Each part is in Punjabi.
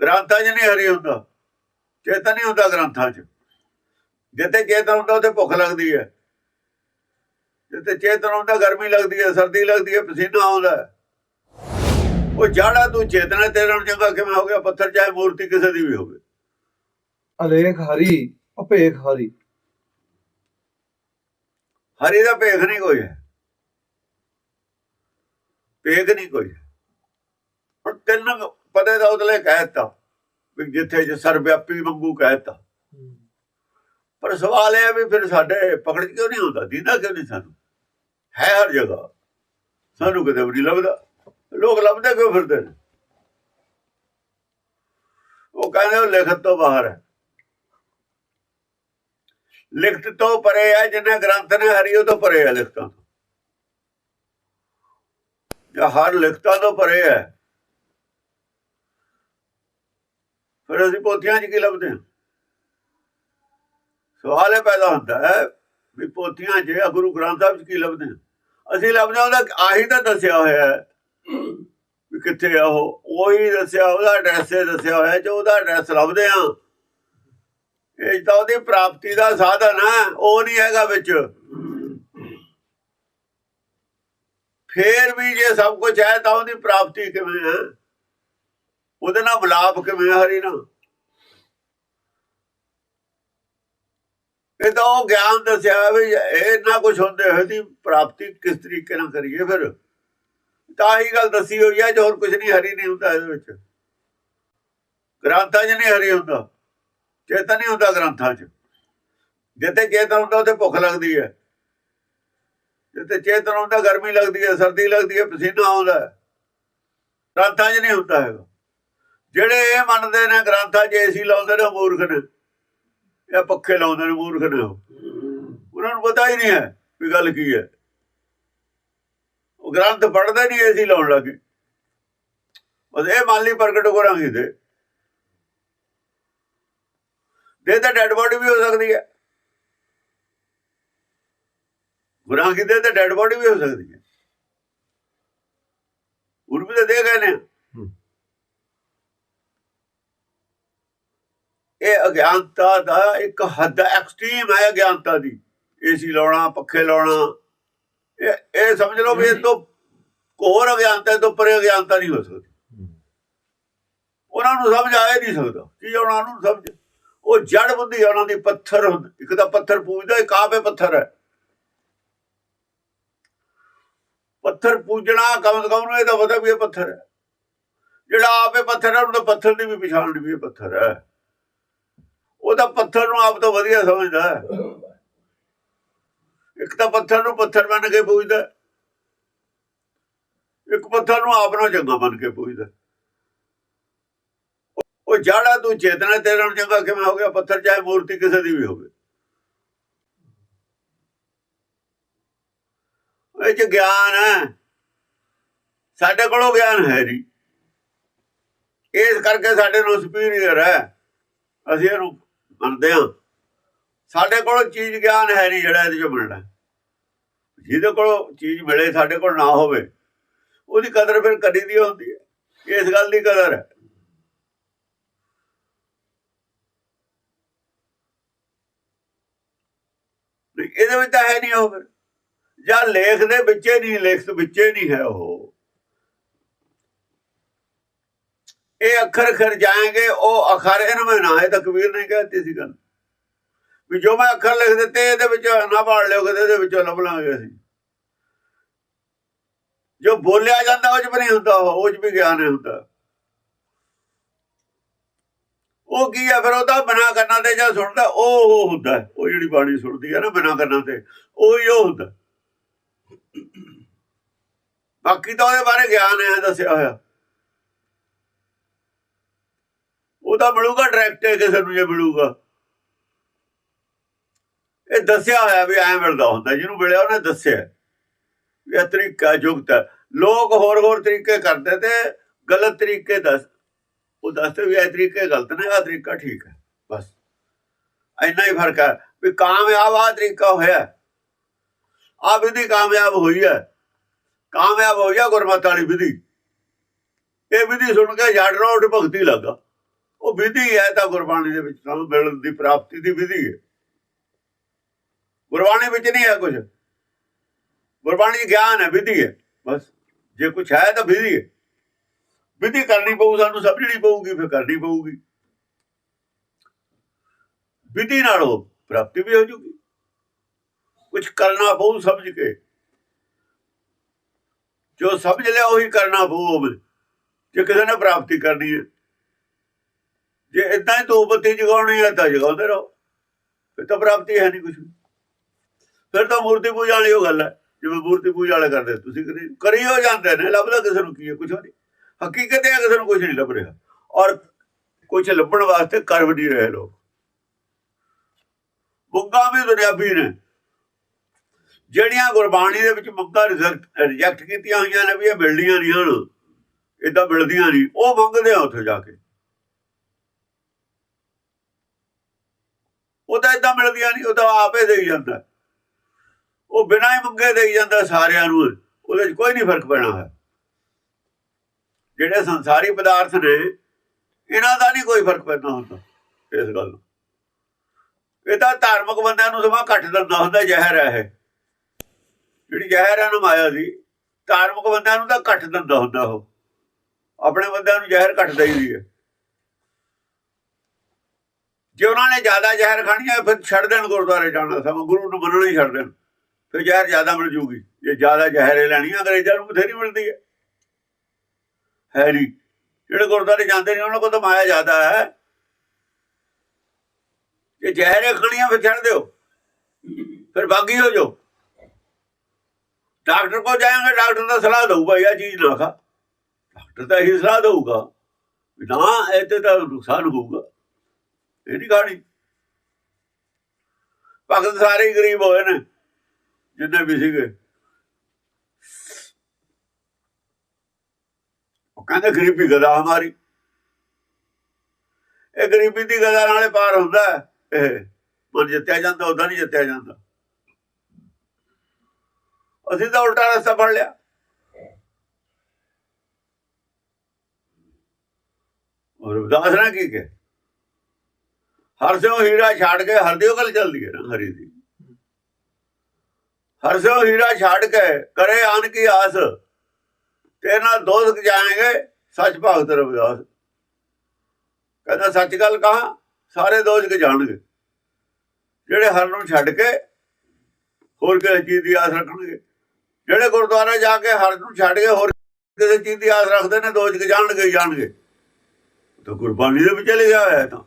ਗ੍ਰੰਥਾਂ 'ਚ ਨਹੀਂ ਹਰੀ ਹੁੰਦਾ ਚੇਤਨ ਨਹੀਂ ਹੁੰਦਾ ਗ੍ਰੰਥਾਂ 'ਚ। ਜਿੱਥੇ ਚੇਤਨ ਹੁੰਦਾ ਉੱਥੇ ਭੁੱਖ ਲੱਗਦੀ ਹੈ। ਜਿੱਥੇ ਚੇਤਨ ਹੁੰਦਾ ਗਰਮੀ ਲੱਗਦੀ ਹੈ ਸਰਦੀ ਲੱਗਦੀ ਹੈ ਪਸੀਨਾ ਆਉਂਦਾ। ਉਹ ਜਾੜਾ ਤੂੰ ਚੇਤਨਾ ਤੇਰੇ ਨਾਲ ਚੰਗਾ ਕਿਵੇਂ ਹੋ ਗਿਆ? ਪੱਥਰ ਚਾਹੇ ਮੂਰਤੀ ਕਿਸੇ ਦੀ ਵੀ ਹੋਵੇ। ਅਲੇਖ ਹਰੀ ਅਪੇਖ ਹਰੀ। ਹਰੀ ਦਾ ਭੇਖ ਨਹੀਂ ਕੋਈ ਹੈ। ਭੇਖ ਨਹੀਂ ਕੋਈ। ਹੁਣ ਤਿੰਨ ਪਦੇ ਦਾ ਉਤਲੇ ਕਹਿਤਾ ਵੀ ਜਿੱਥੇ ਜ ਸਰਵਿਆਪੀ ਵਾਂਗੂ ਕਹਿਤਾ ਪਰ ਸਵਾਲ ਇਹ ਵੀ ਫਿਰ ਸਾਡੇ ਪਕੜ 'ਚ ਕਿਉਂ ਨਹੀਂ ਹੁੰਦਾ ਦੀਦਾ ਕਿਉਂ ਨਹੀਂ ਸਾਨੂੰ? ਹੈ ਹਰ ਜਗ੍ਹਾ। ਸਾਨੂੰ ਕਿਤੇ ਵੀ ਨਹੀਂ ਲੱਭਦਾ। ਲੋਕ ਲੱਭਦੇ ਕਿਉਂ ਫਿਰਦੇ ਨੇ? ਉਹ ਕਹਿੰਦੇ ਉਹ ਲਿਖਤ ਤੋਂ ਬਾਹਰ ਹੈ। ਲਿਖਤ ਤੋਂ ਪਰੇ ਹੈ ਜਿੰਨੇ ਗ੍ਰੰਥ ਨੇ ਹਰੀ, ਉਹ ਤੋਂ ਪਰੇ ਹੈ ਲਿਖਤਾਂ ਤੋਂ। ਜਾਂ ਹਰ ਲਿਖਤਾਂ ਤੋਂ ਪਰੇ ਹੈ। ਫਿਰ ਅਸੀਂ ਪੋਥੀਆਂ 'ਚ ਕੀ ਲੱਭਦੇ ਹਾਂ? ਸਵਾਲ ਇਹ ਪੈਦਾ ਹੁੰਦਾ ਹੈ ਵੀ ਪੋਥੀਆਂ 'ਚ ਜਾਂ ਗੁਰੂ ਗ੍ਰੰਥ ਸਾਹਿਬ 'ਚ ਕੀ ਲੱਭਦੇ ਹਾਂ? ਅਸੀਂ ਲੱਭਦੇ ਹਾਂ ਉਹਦਾ, ਆਹੀ ਤਾਂ ਦੱਸਿਆ ਹੋਇਆ ਹੈ ਵੀ ਕਿੱਥੇ ਆ ਉਹ, ਉਹੀ ਦੱਸਿਆ, ਉਹਦਾ ਐਡਰੈਸ ਦੱਸਿਆ ਹੋਇਆ ਜੋ ਉਹਦਾ ਐਡਰੈਸ ਲੱਭਦੇ ਹਾਂ। ਇਹ ਤਾਂ ਉਹਦੀ ਪ੍ਰਾਪਤੀ ਦਾ ਸਾਧਨ ਹੈ, ਉਹ ਨਹੀਂ ਹੈਗਾ ਵਿੱਚ। ਫੇਰ ਵੀ ਜੇ ਸਭ ਕੁਝ ਹੈ ਤਾਂ ਉਹਦੀ ਪ੍ਰਾਪਤੀ ਕਿਵੇਂ ਹੈ? ਉਹਦੇ ਨਾਲ ਮਿਲਾਪ ਕਿਵੇਂ ਹਰੀ ਨਾਲ? ਇਹ ਤਾਂ ਉਹ ਗਿਆਨ ਦੱਸਿਆ ਵੀ ਇਹ ਨਾ ਕੁਝ ਹੁੰਦੇ ਹੋਏ ਦੀ ਪ੍ਰਾਪਤੀ ਕਿਸ ਤਰੀਕੇ ਨਾਲ ਕਰੀਏ ਫਿਰ? ਤਾਂ ਹੀ ਗੱਲ ਦੱਸੀ ਹੋਈ ਹੈ ਜੋ ਹੋਰ ਕੁਝ ਨਹੀਂ ਹਰੀ ਨਹੀਂ ਹੁੰਦਾ ਇਹਦੇ ਵਿੱਚ। ਗ੍ਰੰਥਾਂ 'ਚ ਨਹੀਂ ਹਰੀ ਹੁੰਦਾ। ਚੇਤਨ ਨਹੀਂ ਹੁੰਦਾ ਗ੍ਰੰਥਾਂ 'ਚ। ਜਿੱਥੇ ਚੇਤਨ ਹੁੰਦਾ, ਉੱਥੇ ਭੁੱਖ ਲੱਗਦੀ ਹੈ। ਜਿੱਥੇ ਚੇਤਨ ਹੁੰਦਾ, ਗਰਮੀ ਲੱਗਦੀ ਹੈ, ਸਰਦੀ ਲੱਗਦੀ ਹੈ, ਪਸੀਨਾ ਆਉਂਦਾ ਗ੍ਰੰਥਾਂ 'ਚ ਨਹੀਂ ਹੁੰਦਾ ਹੈਗਾ। ਜਿਹੜੇ ਇਹ ਮੰਨਦੇ ਨੇ ਗ੍ਰੰਥਾਂ 'ਚ ਏਸੀ ਲਾਉਂਦੇ ਨੇ ਮੂਰਖ ਨੇ ਇਹ ਪੱਖੇ ਲਾਉਂਦੇ ਨੇ ਮੂਰਖ ਨੇ ਉਹਨਾਂ ਨੂੰ ਪਤਾ ਹੀ ਨਹੀਂ ਹੈ ਵੀ ਗੱਲ ਕੀ ਹੈ। ਉਹ ਗ੍ਰੰਥ ਪੜ੍ਹਦੇ ਨਹੀਂ, ਏਸੀ ਲਾਉਣ ਲੱਗੇ। ਬਸ ਇਹ ਮੰਨ ਲਈ ਪ੍ਰਗਟ ਕਰਾਂਗੇ ਤੇ। ਦੇ ਤਾਂ ਡੈਡ ਬੋਡੀ ਵੀ ਹੋ ਸਕਦੀ ਹੈ। ਗੁਨਾਹ ਕਿਤੇ ਤਾਂ ਡੈਡ ਬੋਡੀ ਵੀ ਹੋ ਸਕਦੀ ਹੈ। ਉਹ ਵੀ ਤਾਂ ਦੇ ਗਏ ਨੇ। ਇਹ ਅਗਿਆਨਤਾ ਦਾ ਇੱਕ ਹੱਦ ਐਕਸਟ੍ਰੀਮ ਹੈ ਅਗਿਆਨਤਾ ਦੀ। ਏਸੀ ਲਾਉਣਾ ਪੱਖੇ ਲਾਉਣਾ ਇਹ ਇਹ ਸਮਝ ਲਓ ਵੀ ਇਹ ਤੋਂ ਕੋਰ ਅਗਿਆਨਤਾ ਤੋਂ ਪਰੇ ਅਗਿਆਨਤਾ ਨਹੀਂ ਹੋ ਸਕਦੀ। ਉਹਨਾਂ ਨੂੰ ਸਮਝ ਆਏ ਨਹੀਂ ਸਕਦਾ। ਕੀ ਉਹਨਾਂ ਨੂੰ ਸਮਝ? ਉਹ ਜੜ ਬੁੱਧੀ ਉਹਨਾਂ ਦੀ ਪੱਥਰ ਹੁੰਦੀ। ਇੱਕ ਤਾਂ ਪੱਥਰ ਪੂਜਦਾ ਇੱਕ ਆਪੇ ਪੱਥਰ ਹੈ। ਪੱਥਰ ਪੂਜਣਾ ਕਮ ਕਮ ਨੂੰ ਇਹ ਤਾਂ ਪਤਾ ਵੀ ਇਹ ਪੱਥਰ ਹੈ। ਜਿਹੜਾ ਆਪੇ ਪੱਥਰ ਹੈ ਉਹਨੂੰ ਪੱਥਰ ਦੀ ਵੀ ਪਛਾਣ ਵੀ ਇਹ ਪੱਥਰ ਹੈ। ਉਹ ਤਾਂ ਪੱਥਰ ਨੂੰ ਆਪ ਤੋਂ ਵਧੀਆ ਸਮਝਦਾ ਇੱਕ ਤਾਂ ਪੱਥਰ ਨੂੰ ਪੱਥਰ ਮੰਨ ਕੇ ਪੂਜਦਾ ਇੱਕ ਪੱਥਰ ਨੂੰ ਆਪ ਨੂੰ ਚੰਗਾ ਮੰਨ ਕੇ ਪੂਜਦਾ ਉਹ ਜਾੜਾ ਤੂੰ ਚੇਤਨਾ ਤੇਰੇ ਨਾਲ ਚੰਗਾ ਕਿਵੇਂ ਹੋ ਗਿਆ? ਪੱਥਰ ਚਾਹੇ ਮੂਰਤੀ ਕਿਸੇ ਦੀ ਵੀ ਹੋਵੇ। ਇਹ ਚ ਗਿਆਨ ਹੈ। ਸਾਡੇ ਕੋਲੋਂ ਗਿਆਨ ਹੈ ਨਹੀਂ। ਇਸ ਕਰਕੇ ਸਾਡੇ ਨੂੰ ਸੁਪੀਰੀਅਰ ਹੈ। ਅਸੀਂ ਇਹਨੂੰ ਮੰਨਦੇ ਹਾਂ। ਸਾਡੇ ਕੋਲ ਚੀਜ਼ ਗਿਆਨ ਹੈ ਨਹੀਂ ਜਿਹੜਾ ਇਹਦੇ ਚੋਂ ਮਿਲਣਾ ਜਿਹਦੇ ਕੋਲ ਚੀਜ਼ ਮਿਲੇ, ਸਾਡੇ ਕੋਲ ਨਾ ਹੋਵੇ, ਉਹਦੀ ਕਦਰ ਫਿਰ ਕਦੀ ਦੀ ਹੁੰਦੀ ਹੈ। ਇਸ ਗੱਲ ਦੀ ਕਦਰ ਹੈ। ਇਹਦੇ ਵਿੱਚ ਤਾਂ ਹੈ ਨਹੀਂ ਉਹ ਫਿਰ। ਜਾਂ ਲੇਖ ਦੇ ਵਿੱਚੇ ਨਹੀਂ ਲਿਖਤ ਵਿੱਚੇ ਨਹੀਂ ਹੈ ਉਹ। ਇਹ ਅੱਖਰ ਖਿਰ ਜਾਏਂਗੇ, ਉਹ ਅਖਰ ਇਹਨਾਂ ਮੈਂ ਨਾ ਹੈ ਤਾਂ ਕਬੀਰ ਨੇ ਕਹਿਤੀ ਸੀ ਗੱਲ। ਵੀ ਜੋ ਮੈਂ ਅੱਖਰ ਲਿਖ ਦਿੱਤੇ, ਇਹਦੇ ਵਿੱਚ ਨਾ ਪਾੜ ਲਿਓ ਕਦੇ ਇਹਦੇ ਵਿੱਚੋਂ ਲੱਭ ਲਾਂਗੇ ਅਸੀਂ। ਜੋ ਬੋਲਿਆ ਜਾਂਦਾ, ਉਹ ਚ ਵੀ ਨਹੀਂ ਹੁੰਦਾ, ਉਹ ਚ ਵੀ ਗਿਆਨ ਨਹੀਂ ਹੁੰਦਾ। ਉਹ ਕੀ ਹੈ ਫਿਰ ਉਹਦਾ ਬਿਨਾ ਕਰਨਾ ਤੇ ਜਾਂ ਸੁਣਦਾ, ਉਹ ਉਹ ਹੁੰਦਾ ਉਹ ਜਿਹੜੀ ਬਾਣੀ ਸੁਣਦੀ ਹੈ ਨਾ, ਬਿਨਾ ਕਰਨਾ ਤੇ, ਉਹ ਹੀ ਉਹ ਹੁੰਦਾ। ਬਾਕੀ ਤਾਂ ਉਹਦੇ ਬਾਰੇ ਗਿਆਨ ਹੈ ਦੱਸਿਆ ਹੋਇਆ। ਉਹਦਾ ਮਿਲੂਗਾ ਡਾਇਰੈਕਟ ਕਿਸੇ ਨੂੰ ਜੇ ਮਿਲੂਗਾ। ਇਹ ਦੱਸਿਆ ਹੋਇਆ ਵੀ ਐ ਮਿਲਦਾ ਹੁੰਦਾ, ਜਿਹਨੂੰ ਮਿਲਿਆ ਉਹਨੇ ਦੱਸਿਆ। ਵੀ ਇਹ ਤਰੀਕਾ ਜੁਗਤ ਹੈ। ਲੋਕ ਹੋਰ ਹੋਰ ਤਰੀਕੇ ਕਰਦੇ ਤੇ ਗਲਤ ਤਰੀਕੇ ਦੱਸ, ਉਹ ਦੱਸਦੇ ਵੀ ਇਹ ਤਰੀਕੇ ਗਲਤ ਨੇ ਆ ਤਰੀਕਾ ਠੀਕ ਹੈ, ਬਸ। ਇੰਨਾ ਹੀ ਫ਼ਰਕ ਹੈ ਵੀ ਕਾਮਯਾਬ ਆ ਤਰੀਕਾ ਹੋਇਆ। ਆ ਵਿਧੀ ਕਾਮਯਾਬ ਹੋਈ ਹੈ। ਕਾਮਯਾਬ ਹੋ ਗਿਆ ਗੁਰਮਤ ਵਾਲੀ ਵਿਧੀ। ਇਹ ਵਿਧੀ ਸੁਣ ਕੇ ਜੜ ਰੋਡ ਭਗਤੀ ਲੱਗਾ। ਉਹ ਵਿਧੀ ਹੈ ਤਾਂ ਗੁਰਬਾਣੀ ਦੇ ਵਿੱਚ ਸਾਨੂੰ ਮਿਲਣ ਦੀ ਪ੍ਰਾਪਤੀ ਦੀ ਵਿਧੀ ਹੈ। ਗੁਰਬਾਣੀ ਵਿੱਚ ਨਹੀਂ ਹੈ ਕੁਝ ਗੁਰਬਾਣੀ ਗਿਆਨ ਹੈ, ਵਿਧੀ ਹੈ, ਬਸ। ਜੇ ਕੁਝ ਹੈ ਤਾਂ ਵਿਧੀ ਹੈ। ਵਿਧੀ ਕਰਨੀ ਪਊ, ਸਾਨੂੰ ਸਮਝਣੀ ਪਊਗੀ, ਫਿਰ ਕਰਨੀ ਪਊਗੀ। ਵਿਧੀ ਨਾਲ ਉਹ ਪ੍ਰਾਪਤੀ ਵੀ ਹੋ ਜੂਗੀ। ਕੁਝ ਕਰਨਾ ਪਊ ਸਮਝ ਕੇ। ਜੋ ਸਮਝ ਲਿਆ, ਉਹੀ ਕਰਨਾ ਪਊ ਜੇ ਕਿਸੇ ਨੇ ਪ੍ਰਾਪਤੀ ਕਰਨੀ ਹੈ। ਜੇ ਇਦਾਂ ਹੀ ਧੂਪ ਬੱਤੀ ਜਗਾਉਣੀ ਹੈ ਤਾਂ ਜਗਾਉਂਦੇ ਰਹੋ। ਫਿਰ ਤਾਂ ਪ੍ਰਾਪਤੀ ਹੈ ਨਹੀਂ ਕੁਝ ਫਿਰ ਤਾਂ ਮੂਰਤੀ ਪੂਜਾ ਵਾਲੀ ਉਹ ਗੱਲ ਹੈ, ਜਿਵੇਂ ਮੂਰਤੀ ਪੂਜਾ ਵਾਲੇ ਕਰਦੇ, ਤੁਸੀਂ ਕਰੀ ਕਰੀ ਹੋ ਜਾਂਦੇ ਨੇ, ਲੱਭਦਾ ਕਿਸੇ ਨੂੰ ਕੀ ਹੈ ਕੁਝ ਨਹੀਂ ਹਕੀਕਤ ਹੈ ਕਿਸੇ ਨੂੰ ਕੁਝ ਨਹੀਂ ਲੱਭ ਰਿਹਾ। ਔਰ ਕੁਝ ਲੱਭਣ ਵਾਸਤੇ ਕਰ ਵੀ ਨਹੀਂ ਰਹੇ ਲੋਕ। ਮੁੱਗਾ ਵੀ ਦੁਨਿਆਵੀ ਨੇ। ਜਿਹੜੀਆਂ ਗੁਰਬਾਣੀ ਦੇ ਵਿੱਚ ਮੁੱਗਾ ਰਿਜੈਕਟ ਕੀਤੀਆਂ ਹੋਈਆਂ ਨੇ ਵੀ ਇਹ ਮਿਲਦੀਆਂ ਨਹੀਂ ਹਨ ਇਦਾਂ ਮਿਲਦੀਆਂ ਨਹੀਂ, ਉਹ ਮੰਗਦੇ ਆ ਉੱਥੇ ਜਾ ਕੇ। ਉਹ ਤਾਂ ਇਦਾਂ ਮਿਲਦੀਆਂ ਨਹੀਂ ਉਹ ਤਾਂ ਆਪੇ ਦੇਈ ਜਾਂਦਾ। ਉਹ ਬਿਨਾਂ ਹੀ ਮੰਗੇ ਦੇਈ ਜਾਂਦਾ ਸਾਰਿਆਂ ਨੂੰ, ਉਹਦੇ 'ਚ ਕੋਈ ਨਹੀਂ ਫ਼ਰਕ ਪੈਣਾ ਹੈ। ਜਿਹੜੇ ਸੰਸਾਰੀ ਪਦਾਰਥ ਨੇ, ਇਹਨਾਂ ਦਾ ਨਹੀਂ ਕੋਈ ਫ਼ਰਕ ਪੈਂਦਾ ਹੁੰਦਾ ਇਸ ਗੱਲ ਨੂੰ। ਇਹ ਤਾਂ ਧਾਰਮਿਕ ਬੰਦਿਆਂ ਨੂੰ ਸਮਾਂ ਘੱਟ ਦਿੰਦਾ ਹੁੰਦਾ, ਜ਼ਹਿਰ ਹੈ ਇਹ। ਜਿਹੜੀ ਜ਼ਹਿਰ ਹੈ ਨਾ ਮਾਇਆ ਦੀ ਧਾਰਮਿਕ ਬੰਦਿਆਂ ਨੂੰ ਤਾਂ ਘੱਟ ਦਿੰਦਾ ਹੁੰਦਾ ਉਹ। ਆਪਣੇ ਬੰਦਿਆਂ ਨੂੰ ਜ਼ਹਿਰ ਘੱਟ ਦੇਈਦੀ ਹੈ। ਜੇ ਉਹਨਾਂ ਨੇ ਜ਼ਿਆਦਾ ਜ਼ਹਿਰ ਖਾਣੀ ਹੈ ਫਿਰ ਛੱਡ ਦੇਣ ਗੁਰਦੁਆਰੇ ਜਾਣਾ ਸਮਾਂ ਗੁਰੂ ਨੂੰ ਮੰਨਣਾ ਹੀ ਛੱਡ ਦੇਣ। ਫਿਰ ਜ਼ਹਿਰ ਜ਼ਿਆਦਾ ਮਿਲ ਜੂਗੀ। ਜੇ ਜ਼ਿਆਦਾ ਜ਼ਹਿਰੇ ਲੈਣੀ ਅੰਗਰੇਜ਼ਾਂ ਨੂੰ ਬਥੇਰੀ ਮਿਲਦੀ ਹੈ ਹੈ ਨਹੀਂ। ਜਿਹੜੇ ਗੁਰਦੁਆਰੇ ਜਾਂਦੇ ਨੇ, ਉਹਨਾਂ ਕੋਲ ਤਾਂ ਮਾਇਆ ਜ਼ਿਆਦਾ ਹੈ। ਜੇ ਜ਼ਹਿਰੇ ਖਾਣੀਆਂ ਫਿਰ ਛੱਡ ਦਿਓ। ਫਿਰ ਬਾਗੀ ਹੋ ਜਾਓ। ਡਾਕਟਰ ਕੋ ਜਾਏਗਾ, ਡਾਕਟਰ ਦਾ ਸਲਾਹ ਦਊਗਾ, ਇਹ ਚੀਜ਼ ਨਾ ਖਾ। ਡਾਕਟਰ ਤਾਂ ਇਹੀ ਸਲਾਹ ਦਊਗਾ। ਨਾ, ਇਹ ਤੇ ਤਾਂ ਨੁਕਸਾਨ ਹੋਊਗਾ। ਇਹ ਨਹੀਂ ਖਾਣੀ ਭਗਤ ਸਾਰੇ ਗਰੀਬ ਹੋਏ ਨੇ, ਜਿੰਨੇ ਵੀ ਸੀਗੇ। ਉਹ ਕਹਿੰਦੇ ਗਰੀਬੀ ਗਦਾ ਹਮਾਰੀ। ਇਹ ਗਰੀਬੀ ਦੀ ਗਦਾ ਨਾਲੇ ਪਾਰ ਹੁੰਦਾ ਇਹ ਮਨ ਜਿੱਤਿਆ ਜਾਂਦਾ ਉਦਾਂ ਨਹੀਂ ਜਿੱਤਿਆ ਜਾਂਦਾ। ਅਸੀਂ ਤਾਂ ਉਲਟਾ ਰਸਤਾ ਫੜ ਲਿਆ। ਔਰ ਉਦਾਸ ਨਾ ਕੀ ਕੇ ਹਰਸਿਓ ਹੀਰਾ ਛੱਡ ਕੇ ਹਰਦਿਓ ਗੱਲ ਚੱਲਦੀ ਹੈ ਨਾ, ਹਰੀ ਦੀ। ਹਰਸਿਓ ਹੀਰਾ ਛੱਡ ਕੇ ਕਰੇ ਆਨ ਕੀ ਆਸ, ਤੇ ਨਾਲ ਦੋਸਤ ਜਾਏਂਗੇ ਸੱਚ ਭਗਤ ਰਵਿਦਾਸ। ਕਹਿੰਦਾ, ਸੱਚ ਗੱਲ ਕਹਾ? ਸਾਰੇ ਦੋਸਤ ਜਾਣਗੇ ਜਿਹੜੇ ਹਰ ਨੂੰ ਛੱਡ ਕੇ, ਹੋਰ ਕਿਸੇ ਚੀਜ਼ ਦੀ ਆਸ ਰੱਖਣਗੇ। ਜਿਹੜੇ ਗੁਰਦੁਆਰਾ ਜਾ ਕੇ ਹਰ ਨੂੰ ਛੱਡ ਕੇ ਹੋਰ ਕਿਸੇ ਚੀਜ਼ ਦੀ ਆਸ ਰੱਖਦੇ ਨੇ ਦੋਸਤ ਜਾਣਗੇ। ਜਾਣਗੇ ਤਾਂ ਗੁਰਬਾਣੀ ਦੇ ਵਿੱਚ ਲਿਖਿਆ ਹੋਇਆ ਤਾਂ।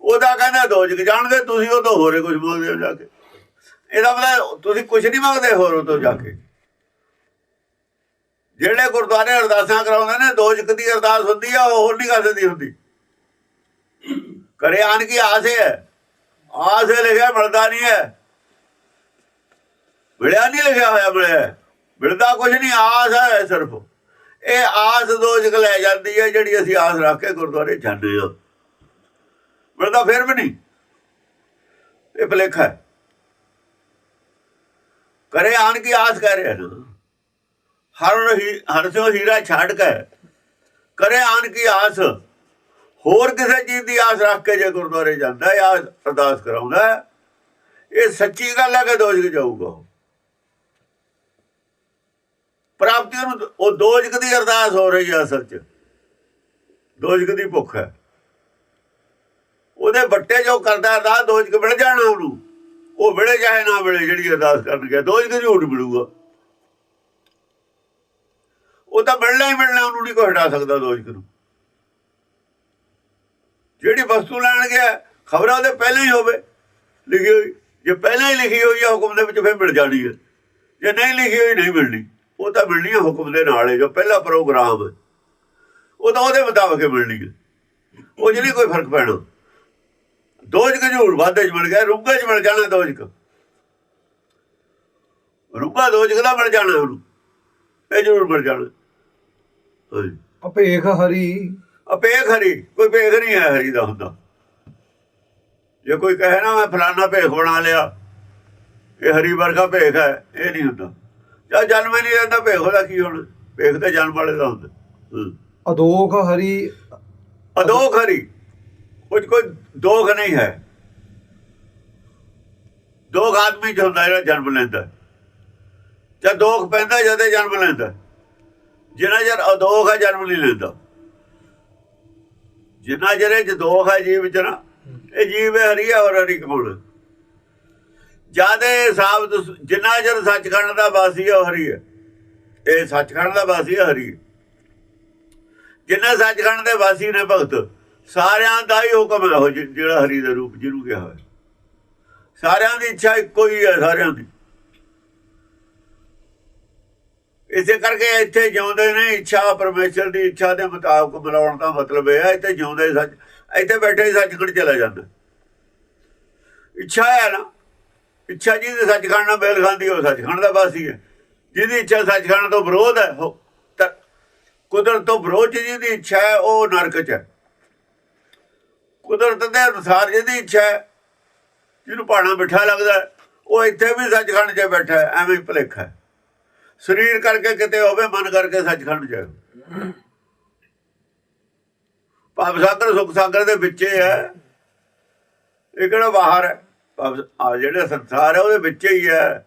ਉਹਦਾ ਕਹਿੰਦਾ ਦੋਜਕ ਜਾਣਦੇ, ਤੁਸੀਂ ਉਹ ਤੋਂ ਹੋਰੇ ਕੁਝ ਬੋਲਦੇ ਹੋ ਜਾ ਕੇ। ਇਹਦਾ ਮਤਲਬ ਤੁਸੀਂ ਕੁਝ ਨਹੀਂ ਮੰਗਦੇ ਹੋਰ ਉਹ ਤੋਂ ਜਾ ਕੇ। ਜਿਹੜੇ ਗੁਰਦੁਆਰੇ ਅਰਦਾਸਾਂ ਕਰਾਉਂਦੇ ਨੇ ਦੋਜਕ ਦੀ ਅਰਦਾਸ ਹੁੰਦੀ ਆ ਹੋਰ ਨਹੀਂ ਕਰਦੇ ਦੀ ਹੁੰਦੀ। ਕਰੇ ਆਣ ਕੀ ਆਸ ਹੈ। ਆਸ ਲਿਖਿਆ, ਮਿਲਦਾ ਨਹੀਂ ਹੈ। ਮਿਲਿਆ ਨਹੀਂ ਲਿਖਿਆ ਹੋਇਆ, ਮਿਲਿਆ ਮਿਲਦਾ ਕੁਝ ਨਹੀਂ, ਆਸ ਹੈ ਸਿਰਫ। ਇਹ ਆਸ ਦੋਜਕ ਲੈ ਜਾਂਦੀ ਹੈ, ਜਿਹੜੀ ਅਸੀਂ ਆਸ ਰੱਖ ਕੇ ਗੁਰਦੁਆਰੇ ਜਾਂਦੇ ਹਾਂ। ਮਿਲਦਾ ਫਿਰ ਵੀ ਨਹੀਂ। ਇਹ ਭਲੇਖਾ ਹੈ। ਕਰੇ ਆਣ ਕੀ ਆਸ ਕਰ ਰਿਹਾ ਨਾ ਹਰ ਹੀ, ਹਰ ਸੋ ਹੀਰਾ ਛੱਡ ਕੇ। ਕਰੇ ਆਣ ਕੀ ਆਸ। ਹੋਰ ਕਿਸੇ ਚੀਜ਼ ਦੀ ਆਸ ਰੱਖ ਕੇ ਜੇ ਗੁਰਦੁਆਰੇ ਜਾਂਦਾ ਹੈ ਅਰਦਾਸ ਕਰਾਉਂਦਾ ਇਹ ਸੱਚੀ ਗੱਲ ਹੈ ਕਿ ਦੋਜਕ ਜਾਊਗਾ ਉਹ। ਪ੍ਰਾਪਤੀ ਨੂੰ ਉਹ ਦੋਜਕ ਦੀ ਅਰਦਾਸ ਹੋ ਰਹੀ ਹੈ ਅਸਲ 'ਚ। ਦੋਜਕ ਦੀ ਭੁੱਖ ਹੈ। ਉਹਦੇ ਬੱਟੇ ਜੋ ਕਰਦਾ, ਅਰਦਾਸ ਦੋਜਕ ਮਿਲ ਜਾਣਾ ਉਹਨੂੰ। ਉਹ ਮਿਲੇ ਚਾਹੇ ਨਾ ਮਿਲੇ, ਜਿਹੜੀ ਅਰਦਾਸ ਕਰਨ ਗਿਆ ਦੋਜਕ ਝੂਠ ਮਿਲੂਗਾ। ਉਹ ਤਾਂ ਮਿਲਣਾ ਹੀ ਮਿਲਣਾ, ਉਹਨੂੰ ਨਹੀਂ ਕੋਈ ਹਟਾ ਸਕਦਾ ਦੋਜਕ ਨੂੰ। ਜਿਹੜੀ ਵਸਤੂ ਲੈਣ ਗਿਆ, ਖਬਰਾਂ ਉਹਦੇ ਪਹਿਲਾਂ ਹੀ ਹੋਵੇ, ਲਿਖੀ ਹੋਈ। ਜੇ ਪਹਿਲਾਂ ਹੀ ਲਿਖੀ ਹੋਈ ਹੈ ਹੁਕਮ ਦੇ ਵਿੱਚ ਫਿਰ ਮਿਲ ਜਾਣੀ ਹੈ ਜੇ ਨਹੀਂ ਲਿਖੀ ਹੋਈ, ਨਹੀਂ ਮਿਲਣੀ। ਉਹ ਤਾਂ ਮਿਲਣੀ ਹੈ ਹੁਕਮ ਦੇ ਨਾਲ ਹੈ, ਜੋ ਪਹਿਲਾ ਪ੍ਰੋਗਰਾਮ ਹੈ ਉਹ ਤਾਂ ਉਹਦੇ ਮੁਤਾਬਕ ਮਿਲਣੀ ਹੈ ਉਹ ਜਿਹੜੀ ਕੋਈ ਫ਼ਰਕ ਪੈਣਾ। ਦੋਜਕ ਝੂਠ ਵਾਧੇ ਚ ਮਿਲ ਗਿਆ ਰੁੱਗੇ ਚ ਮਿਲ ਜਾਣਾ ਦੋਜਕ। ਰੁੱਗਾ ਦੋਜਕ ਦਾ ਮਿਲ ਜਾਣਾ ਉਹਨੂੰ। ਇਹ ਜ਼ਰੂਰ ਮਿਲ ਜਾਣਾ। ਅਪੇਖ ਹਰੀ। ਅਪੇਖ ਹਰੀ ਕੋਈ ਭੇਖ ਨਹੀਂ ਹੈ ਹਰੀ ਦਾ ਹੁੰਦਾ। ਜੇ ਕੋਈ ਕਹੇ ਨਾ ਮੈਂ ਫਲਾਨਾ ਭੇਖ ਬਣਾ ਲਿਆ ਇਹ ਹਰੀ ਵਰਗਾ ਭੇਖ ਹੈ ਇਹ ਨਹੀਂ ਹੁੰਦਾ। ਜਾਂ ਜਨਮ ਨਹੀਂ ਰਹਿੰਦਾ ਭੇਖ ਉਹਦਾ ਕੀ ਹੋਣਾ? ਭੇਖ ਤਾਂ ਜਨਮ ਵਾਲੇ ਦਾ ਹੁੰਦਾ। ਅਦੋਖ ਹਰੀ। ਅਦੋਖ ਹਰੀ। ਉਹ ਕੋਈ ਦੋਖ ਨਹੀਂ ਹੈ। ਦੋਖ ਆਦਮੀ ਚ ਹੁੰਦਾ ਜਿਹੜਾ ਜਨਮ ਲੈਂਦਾ। ਜਦ ਦੋਖ ਪੈਂਦਾ ਜਦ ਜਨਮ ਲੈਂਦਾ। ਜਿੰਨਾ ਜਰ ਅਦੋਖ ਹੈ, ਜਨਮ ਨਹੀਂ ਲੈਂਦਾ। ਜਿੰਨਾ ਜਰ ਇਹ ਦੋਖ ਹੈ ਜੀਵ ਚ ਨਾ, ਇਹ ਜੀਵ ਹੈ ਹਰੀ ਹੈ ਔਰ ਹਰੀ ਕੌਣ ਜਿਆਦੇ ਸਾਬਤ ਜਿੰਨਾ ਜਰ ਸੱਚਖੰਡ ਦਾ ਵਾਸੀ ਹੈ, ਉਹ ਹਰੀ ਹੈ। ਇਹ ਸੱਚਖੰਡ ਦਾ ਵਾਸੀ ਹੈ, ਹਰੀ ਜਿੰਨਾ ਸੱਚਖੰਡ ਦੇ ਵਾਸੀ ਨੇ ਭਗਤ ਸਾਰਿਆਂ ਦਾ ਹੀ ਹੁਕਮ ਇਹੋ ਉਹ ਜਿਹੜਾ ਹਰੀ ਦਾ ਰੂਪ ਜਿਹਨੂੰ ਕਿਹਾ ਹੋਇਆ। ਸਾਰਿਆਂ ਦੀ ਇੱਛਾ ਇੱਕੋ ਹੀ ਹੈ, ਸਾਰਿਆਂ ਦੀ। ਇਸੇ ਕਰਕੇ ਇੱਥੇ ਜਿਉਂਦੇ ਨੇ, ਇੱਛਾ ਪਰਮੇਸ਼ਰ ਦੀ ਇੱਛਾ ਦੇ ਮੁਤਾਬਕ ਮਿਲਾਉਣ ਦਾ ਮਤਲਬ ਇਹ ਹੈ, ਇੱਥੇ ਜਿਉਂਦੇ ਸੱਚ, ਇੱਥੇ ਬੈਠੇ ਹੀ ਸੱਚਖੰਡ ਚਲਾ ਜਾਂਦਾ। ਇੱਛਾ ਹੈ ਨਾ, ਇੱਛਾ ਜਿਹਦੇ ਸੱਚਖੰਡ ਨਾਲ ਮੇਲ ਖਾਂਦੀ ਉਹ ਸੱਚਖੰਡ ਦਾ ਵਾਸੀ ਹੈ। ਜਿਹਦੀ ਇੱਛਾ ਸੱਚਖੰਡ ਤੋਂ ਵਿਰੋਧ ਹੈ, ਉਹ ਕੁਦਰਤ ਤੋਂ ਵਿਰੋਧ 'ਚ ਜਿਹਦੀ ਇੱਛਾ ਹੈ, ਉਹ ਨਰਕ 'ਚ ਹੈ। ਕੁਦਰਤ ਦੇ ਅਨੁਸਾਰ ਜਿਹਦੀ ਇੱਛਾ ਹੈ, ਜਿਹਨੂੰ ਪਾਣਾ ਮਿੱਠਾ ਲੱਗਦਾ ਉਹ ਇੱਥੇ ਵੀ ਸੱਚਖੰਡ 'ਚ ਬੈਠਾ ਐਵੇਂ ਹੀ ਭੁਲੇਖਾ ਹੈ। ਸਰੀਰ ਕਰਕੇ ਕਿਤੇ ਹੋਵੇ, ਮਨ ਕਰਕੇ ਸੱਚਖੰਡ 'ਚ ਹੈ। ਭਵ ਸਾਗਰ, ਸੁਖ ਸਾਗਰ ਦੇ ਵਿੱਚ ਹੈ, ਇਹ ਕਿਹੜਾ ਬਾਹਰ ਹੈ? ਭਵ- ਜਿਹੜਾ ਸੰਸਾਰ ਹੈ, ਉਹਦੇ ਵਿੱਚ ਹੀ ਹੈ।